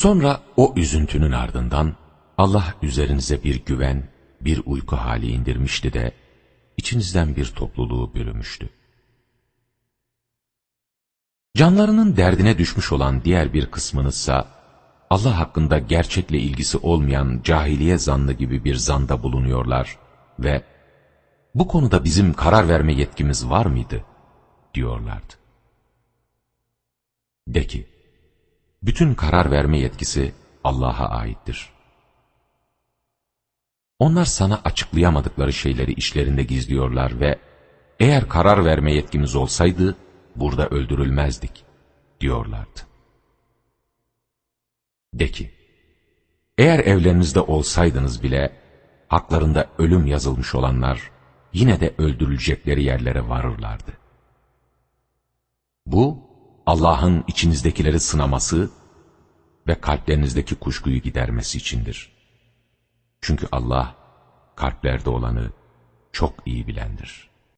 Sonra o üzüntünün ardından Allah üzerinize bir güven, bir uyku hali indirmişti de içinizden bir topluluğu bürümüştü. Canlarının derdine düşmüş olan diğer bir kısmınızsa Allah hakkında gerçekle ilgisi olmayan cahiliye zannı gibi bir zanda bulunuyorlar ve bu konuda bizim karar verme yetkimiz var mıydı? diyorlardı. De ki, bütün karar verme yetkisi Allah'a aittir. Onlar sana açıklayamadıkları şeyleri işlerinde gizliyorlar ve eğer karar verme yetkimiz olsaydı burada öldürülmezdik diyorlardı. De ki, eğer evlerinizde olsaydınız bile haklarında ölüm yazılmış olanlar yine de öldürülecekleri yerlere varırlardı. Allah'ın içinizdekileri sınaması ve kalplerinizdeki kuşkuyu gidermesi içindir. Çünkü Allah kalplerde olanı çok iyi bilendir.